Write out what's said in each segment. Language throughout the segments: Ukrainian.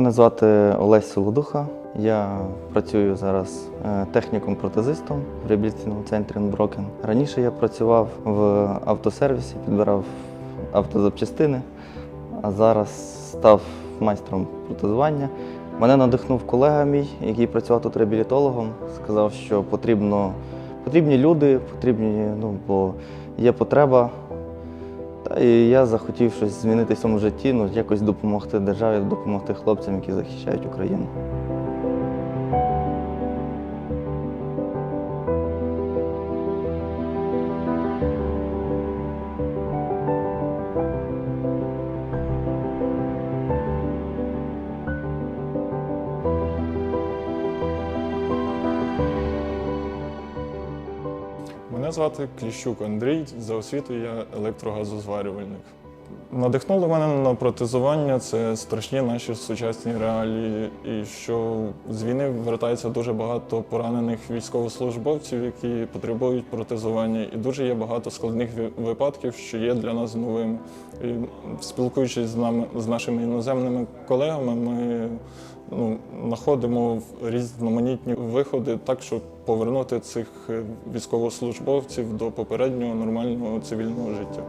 звати Олесь Солодуха. Я працюю зараз е, техніком-протезистом в реабілітаційному центрі Unbroken. Раніше я працював в автосервісі, підбирав автозапчастини, а зараз став майстром протезування. Мене надихнув колега мій, який працював тут реабілітологом. Сказав, що потрібно, потрібні люди, потрібні, ну, бо є потреба. І я захотів щось змінити в цьому житті, ну, якось допомогти державі, допомогти хлопцям, які захищають Україну. Звати Кліщук Андрій. За освітою я електрогазозварювальник. Надихнуло мене на протезування це страшні наші сучасні реалії, і що з війни вертається дуже багато поранених військовослужбовців, які потребують протезування, і дуже є багато складних випадків, що є для нас новим. І спілкуючись з нами з нашими іноземними колегами, ми ну, знаходимо різноманітні виходи так, щоб повернути цих військовослужбовців до попереднього нормального цивільного життя.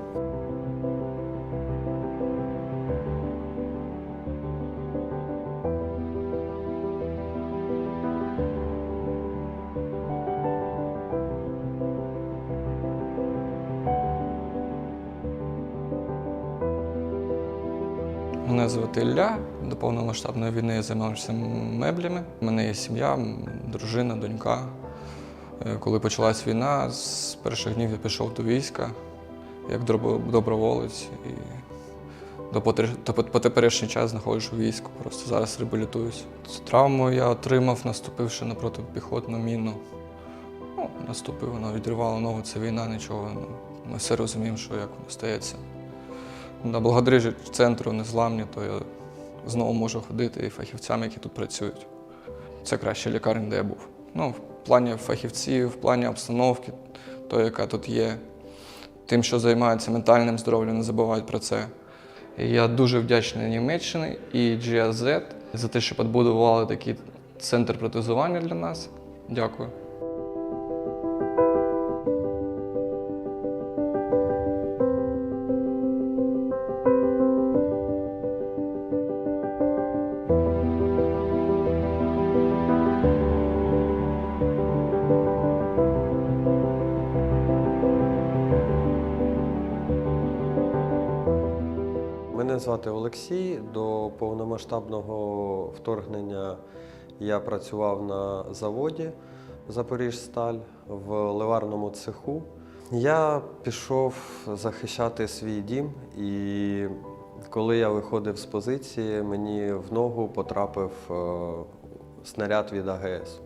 Мене звати Ілля. До повномасштабної війни я займався меблями. У мене є сім'я, дружина, донька. Е, Коли почалась війна, з перших днів я пішов до війська як доброволець. І по теперішній час знаходжусь у війську. Просто зараз реабілітуюсь. Цю травму я отримав, наступивши на протипіхотну міну. Ну, наступив, вона відривала ногу, це війна, нічого. Ну, ми все розуміємо, що як воно стається. Да, благодаря центру незламні, то я знову можу ходити і фахівцям, які тут працюють. Це краща лікарня, де я був. Ну, в плані фахівців, в плані обстановки, то, яка тут є, тим, що займаються ментальним здоров'ям, не забувають про це. Я дуже вдячний Німеччині і GAZ за те, що підбудували такий центр протезування для нас. Дякую. Мене звати Олексій. До повномасштабного вторгнення я працював на заводі Запоріжсталь в ливарному цеху. Я пішов захищати свій дім, і коли я виходив з позиції, мені в ногу потрапив е, снаряд від АГС.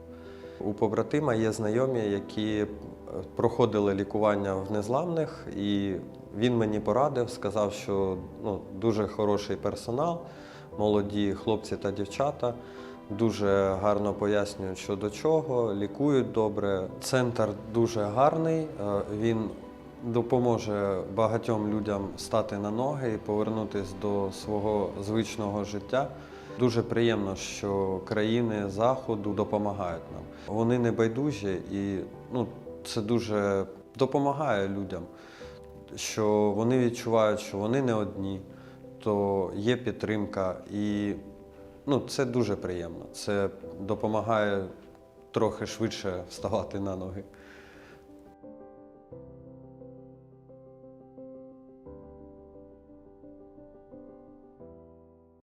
У побратима є знайомі, які проходили лікування в незламних, і він мені порадив, сказав, що ну, дуже хороший персонал, молоді хлопці та дівчата. Дуже гарно пояснюють, що до чого, лікують добре. Центр дуже гарний. е, Він допоможе багатьом людям стати на ноги і повернутися до свого звичного життя. Дуже приємно, що країни Заходу допомагають нам. Вони не байдужі і ну, це дуже допомагає людям, що вони відчувають, що вони не одні, то є підтримка. І ну, це дуже приємно. Це допомагає трохи швидше вставати на ноги.